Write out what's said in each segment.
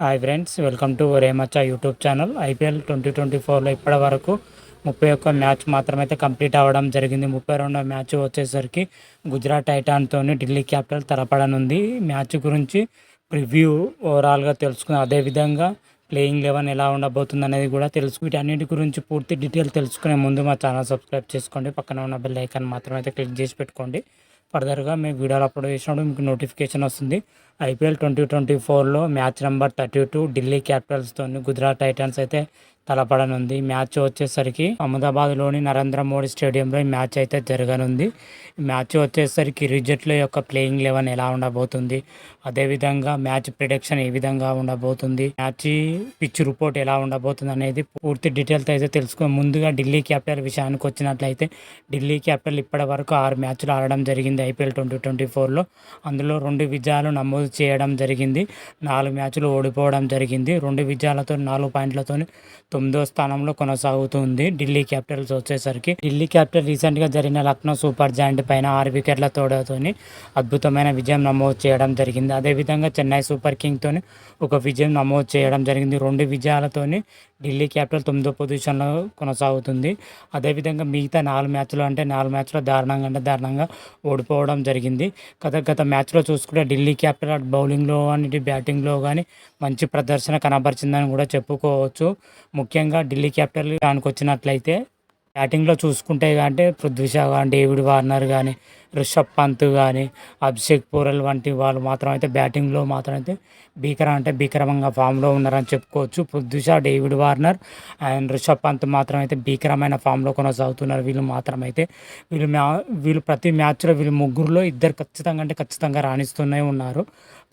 Hi friends welcome to Remachcha YouTube channel IPL twenty twenty ఫోర్లో ఇప్పటి వరకు ముప్పై ఒక్క మ్యాచ్ మాత్రమైతే కంప్లీట్ అవ్వడం జరిగింది. ముప్పై రెండో మ్యాచ్ వచ్చేసరికి గుజరాత్ టైటాన్తో ఢిల్లీ క్యాపిటల్ తలపడనుంది. మ్యాచ్ గురించి ప్రివ్యూ ఓవరాల్గా తెలుసుకుని అదేవిధంగా ప్లేయింగ్ లెవెన్ ఎలా ఉండబోతుంది అనేది కూడా తెలుసు. వీటన్నిటి గురించి పూర్తి డీటెయిల్ తెలుసుకునే ముందు మా ఛానల్ సబ్స్క్రైబ్ చేసుకోండి. పక్కన ఉన్న బెల్ ఐకాన్ మాత్రం అయితే క్లిక్ చేసి పెట్టుకోండి. ఫర్దర్గా మేము వీడియోలు అప్లోడ్ చేసినప్పుడు మీకు నోటిఫికేషన్ వస్తుంది. ఐపీఎల్ ట్వంటీ ట్వంటీ ఫోర్లో match number thirty two Delhi క్యాపిటల్స్తో Gujarat titans అయితే తలపడనుంది. మ్యాచ్ వచ్చేసరికి అహ్మదాబాద్లోని నరేంద్ర మోడీ స్టేడియంలో ఈ మ్యాచ్ అయితే జరగనుంది. మ్యాచ్ వచ్చేసరికి రిజెట్ల యొక్క ప్లేయింగ్ లెవెన్ ఎలా ఉండబోతుంది? అదేవిధంగా మ్యాచ్ ప్రిడిక్షన్ ఏ విధంగా ఉండబోతుంది? మ్యాచ్ పిచ్ రిపోర్ట్ ఎలా ఉండబోతుంది అనేది పూర్తి డీటెయిల్స్ అయితే తెలుసుకుని ముందుగా ఢిల్లీ క్యాపిటల్ విషయానికి వచ్చినట్లయితే ఢిల్లీ క్యాపిటల్ ఇప్పటి వరకు ఆరు మ్యాచ్లు ఆడడం జరిగింది ఐపీఎల్ ట్వంటీ ట్వంటీ ఫోర్లో. అందులో రెండు విజయాలు నమోదు చేయడం జరిగింది. నాలుగు మ్యాచ్లు ఓడిపోవడం జరిగింది. రెండు విజయాలతో నాలుగు పాయింట్లతో తొమ్మిదో స్థానంలో కొనసాగుతుంది. ఢిల్లీ క్యాపిటల్స్ వచ్చేసరికి ఢిల్లీ క్యాపిటల్ రీసెంట్గా జరిగిన లక్నో సూపర్ జాయింట్ పైన ఆరు వికెట్ల తోడతోని అద్భుతమైన విజయం నమోదు చేయడం జరిగింది. అదేవిధంగా చెన్నై సూపర్ కింగ్తో ఒక విజయం నమోదు చేయడం జరిగింది. రెండు విజయాలతోని ఢిల్లీ క్యాపిటల్ తొమ్మిదో పొజిషన్లో కొనసాగుతుంది. అదేవిధంగా మిగతా నాలుగు మ్యాచ్లు అంటే నాలుగు మ్యాచ్లో దారుణంగా అంటే దారుణంగా ఓడిపోవడం జరిగింది. గత గత మ్యాచ్లో చూసుకుంటే ఢిల్లీ క్యాపిటల్ అటు బౌలింగ్లో కానీ బ్యాటింగ్లో కానీ మంచి ప్రదర్శన కనబరిచిందని కూడా చెప్పుకోవచ్చు. ముఖ్యంగా ఢిల్లీ క్యాపిటల్ దానికి వచ్చినట్లయితే బ్యాటింగ్లో చూసుకుంటే అంటే పృథ్వీ షా కానీ డేవిడ్ వార్నర్ కానీ రిషబ్ పంత్ కానీ అభిషేక్ పూరల్ వంటి వాళ్ళు మాత్రం అయితే బ్యాటింగ్లో మాత్రం అయితే భీకర అంటే భీకరంగా ఫామ్లో ఉన్నారని చెప్పుకోవచ్చు. Prithvi David Warner and Rishabh Pant మాత్రం అయితే భీకరమైన ఫామ్లో కొనసాగుతున్నారు. వీళ్ళు మాత్రం అయితే వీళ్ళు మ్యా వీళ్ళు ప్రతి మ్యాచ్లో వీళ్ళు ముగ్గురులో ఇద్దరు ఖచ్చితంగా అంటే ఖచ్చితంగా రాణిస్తూనే ఉన్నారు.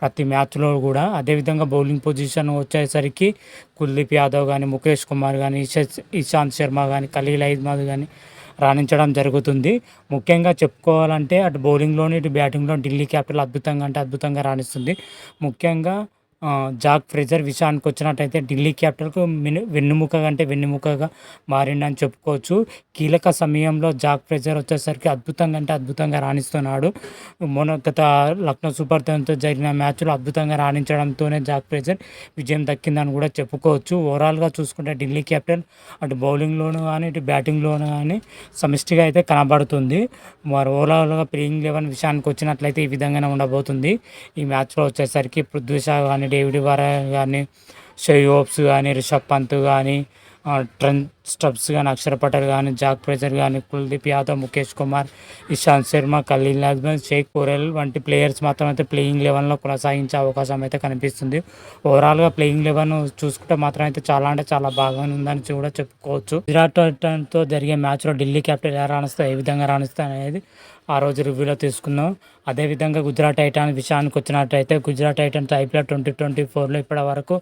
ప్రతి మ్యాచ్లో కూడా అదేవిధంగా బౌలింగ్ పొజిషన్ వచ్చేసరికి కుల్దీప్ యాదవ్ కానీ ముఖేష్ కుమార్ కానీ ఇషాంత్ శర్మ కానీ ఖలీల్ అహ్మద్ కానీ రాణించడం జరుగుతుంది. ముఖ్యంగా చెప్పుకోవాలంటే అటు బౌలింగ్లోని ఇటు బ్యాటింగ్లో ఢిల్లీ క్యాపిటల్ అద్భుతంగా అంటే అద్భుతంగా రాణిస్తుంది. ముఖ్యంగా జాక్ ఫ్రెజర్ విషయానికి వచ్చినట్టయితే ఢిల్లీ క్యాపిటల్కు మిను వెన్నుముకగా అంటే వెన్నుముకగా మారిండని చెప్పుకోవచ్చు. కీలక సమయంలో జాక్ ఫ్రేజర్ వచ్చేసరికి అద్భుతంగా అంటే అద్భుతంగా రాణిస్తున్నాడు. మొన్న గత లక్నో సూపర్తో జరిగిన మ్యాచ్లో అద్భుతంగా రాణించడంతోనే జాక్ ఫ్రెజర్ విజయం దక్కిందని కూడా చెప్పుకోవచ్చు. ఓవరాల్గా చూసుకుంటే ఢిల్లీ క్యాపిటల్ అటు బౌలింగ్లోనూ కానీ ఇటు బ్యాటింగ్లోనూ కానీ సమిష్టిగా అయితే కనబడుతుంది. మరి ఓవరాల్గా ప్లేయింగ్ లెవెన్ విషయానికి వచ్చినట్లయితే ఈ విధంగానే ఉండబోతుంది. ఈ మ్యాచ్లో వచ్చేసరికి పృథ్వీ షా కానీ డేవిడ్ వారా కానీ షయోబ్స్ కానీ రిషబ్ పంత్ కానీ ట్రెంట్ స్టబ్స్ కానీ అక్షర్ పటేల్ కానీ జాక్ ప్రెజర్ కానీ కుల్దీప్ యాదవ్ ముఖేష్ కుమార్ ఇషాంత్ శర్మ ఖలీల్ అహ్మద్ షేక్ కోరెల్ వంటి ప్లేయర్స్ మాత్రం అయితే ప్లేయింగ్ లెవెన్లో కొనసాగించే అవకాశం అయితే కనిపిస్తుంది. ఓవరాల్గా ప్లేయింగ్ లెవెన్ చూసుకుంటే మాత్రం అయితే చాలా అంటే చాలా బాగానే ఉందని కూడా చెప్పుకోవచ్చు. గుజరాత్ టైటన్తో జరిగే మ్యాచ్లో ఢిల్లీ క్యాపిటల్ ఎలా రాణిస్తే ఏ విధంగా రాణిస్తే అనేది ఆ రోజు రివ్యూలో తీసుకుందాం. అదేవిధంగా గుజరాత్ టైటాన్ విషయానికి వచ్చినట్టయితే Gujarat titans IPL twenty twenty ఫోర్లో ఇప్పటి వరకు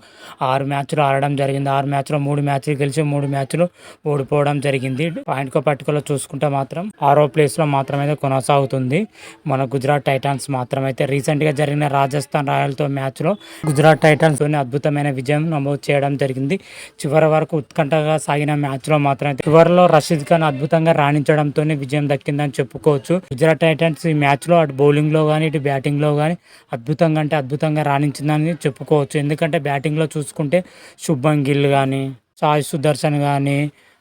ఆరు మ్యాచ్లు ఆడడం జరిగింది. ఆరు మ్యాచ్లో మూడు మ్యాచ్లు గెలిచి మూడు మ్యాచ్లు ఓడిపోవడం జరిగింది. పాయింట్ పట్టుకలో చూసుకుంటే మాత్రం ఆరో ప్లేస్లో మాత్రమైతే కొనసాగుతుంది. మన గుజరాత్ టైటాన్స్ మాత్రమైతే రీసెంట్గా జరిగిన రాజస్థాన్ రాయల్తో మ్యాచ్లో గుజరాత్ టైటాన్స్తోనే అద్భుతమైన విజయం నమోదు చేయడం జరిగింది. చివరి వరకు ఉత్కంఠగా సాగిన మ్యాచ్లో మాత్రమే చివరిలో రషీద్ ఖాన్ అద్భుతంగా రాణించడంతోనే విజయం దక్కిందని చెప్పుకోవచ్చు. గుజరాత్ టైటన్స్ ఈ మ్యాచ్లో అటు బౌలింగ్లో కానీ ఇటు బ్యాటింగ్లో కానీ అద్భుతంగా అంటే అద్భుతంగా రాణించిందని చెప్పుకోవచ్చు. ఎందుకంటే బ్యాటింగ్లో చూసుకుంటే శుభం గిల్ కానీ సాయి సుదర్శన్ కానీ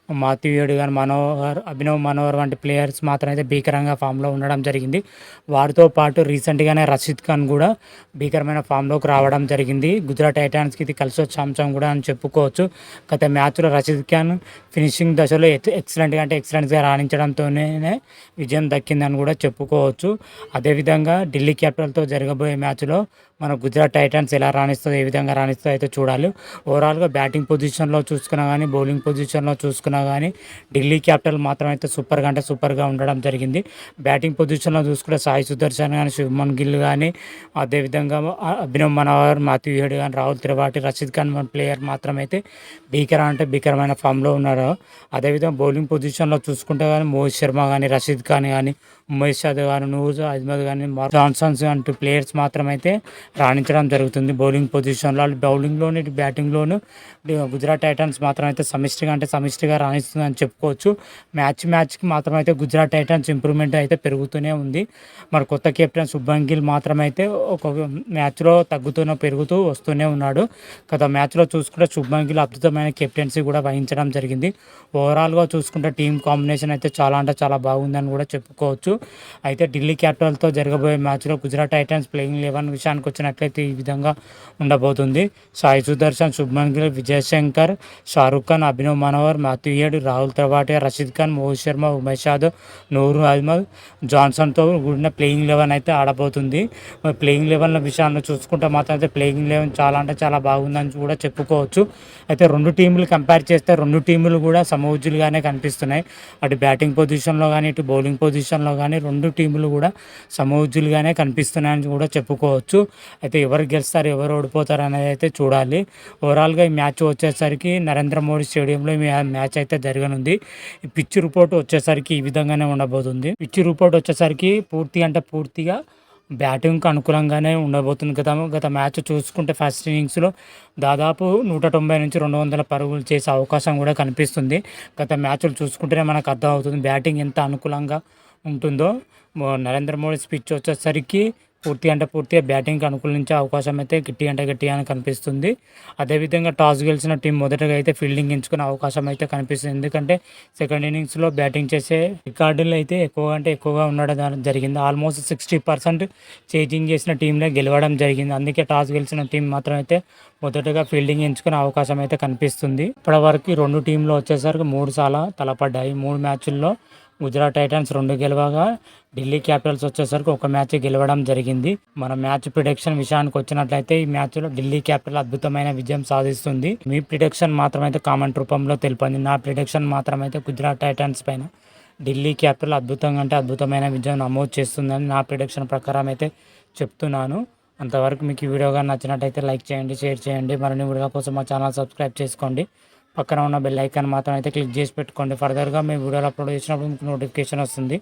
మాథ్యూడ్ కానీ మనోహర్ అభినవ్ మనోహర్ వంటి ప్లేయర్స్ మాత్రం అయితే భీకరంగా ఫామ్లో ఉండడం జరిగింది. వారితో పాటు రీసెంట్గానే రషీద్ ఖాన్ కూడా భీకరమైన ఫామ్లోకి రావడం జరిగింది. గుజరాత్ టైటాన్స్కి ఇది కలిసి వచ్చే అంశం కూడా అని చెప్పుకోవచ్చు. గత మ్యాచ్లో రషీద్ ఖాన్ ఫినిషింగ్ దశలో ఎక్సలెంట్గా అంటే ఎక్సలెంట్గా రాణించడంతోనే విజయం దక్కిందని కూడా చెప్పుకోవచ్చు. అదేవిధంగా ఢిల్లీ క్యాపిటల్తో జరగబోయే మ్యాచ్లో మన గుజరాత్ టైటన్స్ ఎలా రాణిస్తుందో ఏ విధంగా రాణిస్తుందో అయితే చూడాలి. ఓవరాల్గా బ్యాటింగ్ పొజిషన్లో చూసుకున్నా కానీ బౌలింగ్ పొజిషన్లో చూసుకున్నా కానీ ఢిల్లీ క్యాపిటల్ మాత్రం అయితే సూపర్గా అంటే సూపర్గా ఉండడం జరిగింది. బ్యాటింగ్ పొజిషన్లో చూసుకుంటే సాయి సుదర్శన్ కానీ శుభమన్ గిల్ కానీ అదేవిధంగా అభినవ్ మనోహర్ మాథ్యూ హెడ్ కానీ రాహుల్ త్రిపాఠి రషీద్ ఖాన్ ప్లేయర్ మాత్రం అయితే భీకర అంటే భీకరమైన ఫామ్లో ఉన్నారు. అదేవిధంగా బౌలింగ్ పొజిషన్లో చూసుకుంటే కానీ మోహిత్ శర్మ కానీ రషీద్ ఖాన్ కానీ ఉమేష్ యాదవ్ కానీ నూజ్ అజ్మద్ కానీ జాన్సన్స్ అంటూ ప్లేయర్స్ మాత్రమైతే రాణించడం జరుగుతుంది. బౌలింగ్ పొజిషన్లో వాళ్ళు బౌలింగ్లోను ఇటు బ్యాటింగ్లోను గుజరాత్ టైటన్స్ మాత్రం అయితే సమిష్టిగా అంటే సమిష్టిగా రాణిస్తుంది అని చెప్పుకోవచ్చు. మ్యాచ్ మ్యాచ్కి మాత్రం అయితే గుజరాత్ టైటన్స్ ఇంప్రూవ్మెంట్ అయితే పెరుగుతూనే ఉంది. మరి కొత్త కెప్టెన్ శుభం గిల్ మాత్రమైతే ఒక మ్యాచ్లో తగ్గుతూనే పెరుగుతూ వస్తూనే ఉన్నాడు. గత మ్యాచ్లో చూసుకుంటే శుభం గిల్ అద్భుతమైన కెప్టెన్సీ కూడా వహించడం జరిగింది. ఓవరాల్గా చూసుకుంటే టీం కాంబినేషన్ అయితే చాలా అంటే చాలా బాగుందని కూడా చెప్పుకోవచ్చు. అయితే ఢిల్లీ క్యాపిటల్తో జరగబోయే మ్యాచ్లో గుజరాత్ టైటన్స్ ప్లేయింగ్ లెవెన్ విషయానికి వచ్చి వచ్చినట్లయితే ఈ విధంగా ఉండబోతుంది. సాయి సుదర్శన్ శుభ్మన్ గిల్ విజయశంకర్ షారుఖ్ ఖాన్ అభినవ్ మనోహర్ మాథ్యూ రాహుల్ త్రిపాఠి రషీద్ ఖాన్ మోహిత్ శర్మ ఉమేష్ యాదవ్ నూరు అహ్మద్ జాన్సన్తో కూడిన ప్లేయింగ్ లెవెన్ అయితే ఆడబోతుంది. ప్లేయింగ్ లెవెన్ విషయాన్ని చూసుకుంటే మాత్రం అయితే ప్లేయింగ్ లెవెన్ చాలా అంటే చాలా బాగుందని కూడా చెప్పుకోవచ్చు. అయితే రెండు టీంలు కంపేర్ చేస్తే రెండు టీములు కూడా సమూజులుగానే కనిపిస్తున్నాయి. అటు బ్యాటింగ్ పొజిషన్లో కానీ ఇటు బౌలింగ్ పొజిషన్లో కానీ రెండు టీములు కూడా సమూజులుగానే కనిపిస్తున్నాయని కూడా చెప్పుకోవచ్చు. అయితే ఎవరు గెలుస్తారు ఎవరు ఓడిపోతారు అనేది అయితే చూడాలి. ఓవరాల్గా ఈ మ్యాచ్ వచ్చేసరికి నరేంద్ర మోడీ స్టేడియంలో ఈ మ్యాచ్ అయితే జరగనుంది. ఈ పిచ్ రిపోర్ట్ వచ్చేసరికి ఈ విధంగానే ఉండబోతుంది. పిచ్ రిపోర్ట్ వచ్చేసరికి పూర్తి అంటే పూర్తిగా బ్యాటింగ్కి అనుకూలంగానే ఉండబోతుంది గత గత మ్యాచ్ చూసుకుంటే ఫస్ట్ ఇన్నింగ్స్లో దాదాపు నూట తొంభై నుంచి రెండు వందల పరుగులు చేసే అవకాశం కూడా కనిపిస్తుంది. గత మ్యాచ్లు చూసుకుంటేనే మనకు అర్థమవుతుంది బ్యాటింగ్ ఎంత అనుకూలంగా ఉంటుందో. నరేంద్ర మోడీ స్పిచ్ వచ్చేసరికి పూర్తి అంటే పూర్తిగా బ్యాటింగ్కి అనుకూలించే అవకాశం అయితే గట్టి అంటే గట్టిగా కనిపిస్తుంది. అదేవిధంగా టాస్ గెలిచిన టీం మొదటగా అయితే ఫీల్డింగ్ ఎంచుకునే అవకాశం అయితే కనిపిస్తుంది. ఎందుకంటే సెకండ్ ఇన్నింగ్స్లో బ్యాటింగ్ చేసే రికార్డులు అయితే ఎక్కువ అంటే ఎక్కువగా ఉండడం జరిగింది. ఆల్మోస్ట్ సిక్స్టీ పర్సెంట్ చేజింగ్ చేసిన టీంలే గెలవడం జరిగింది. అందుకే టాస్ గెలిచిన టీం మాత్రం అయితే మొదటగా ఫీల్డింగ్ ఎంచుకునే అవకాశం అయితే కనిపిస్తుంది. ఇప్పటివరకు రెండు టీంలు వచ్చేసరికి మూడు సార్లు తలపడ్డాయి. మూడు మ్యాచ్ల్లో గుజరాత్ టైటన్స్ రెండు గెలవగా ఢిల్లీ క్యాపిటల్స్ వచ్చేసరికి ఒక మ్యాచ్ గెలవడం జరిగింది. మన మ్యాచ్ ప్రిడిక్షన్ విషయానికి వచ్చినట్లయితే ఈ మ్యాచ్లో ఢిల్లీ క్యాపిటల్ అద్భుతమైన విజయం సాధిస్తుంది. మీ ప్రిడిక్షన్ మాత్రమైతే కామెంట్ రూపంలో తెలిపింది నా ప్రిడిక్షన్ మాత్రమైతే గుజరాత్ టైటన్స్ పైన ఢిల్లీ క్యాపిటల్ అద్భుతంగా అంటే అద్భుతమైన విజయం నమోదు చేస్తుందని నా ప్రిడిక్షన్ ప్రకారం అయితే చెప్తున్నాను. అంతవరకు మీకు ఈ వీడియో కానీ నచ్చినట్టయితే లైక్ చేయండి షేర్ చేయండి. మరిన్ని వీడియో కోసం మా ఛానల్ సబ్స్క్రైబ్ చేసుకోండి. పక్కన ఉన్న బెల్ ఐకాన్ మాత్రం అయితే క్లిక్ చేసి పెట్టుకోండి. ఫర్దర్గా మేము వీడియోలు అప్లోడ్ చేసినప్పుడు మీకు నోటిఫికేషన్ వస్తుంది.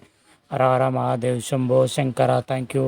హర హర మహాదేవ్ శంభో శంకర. Thank you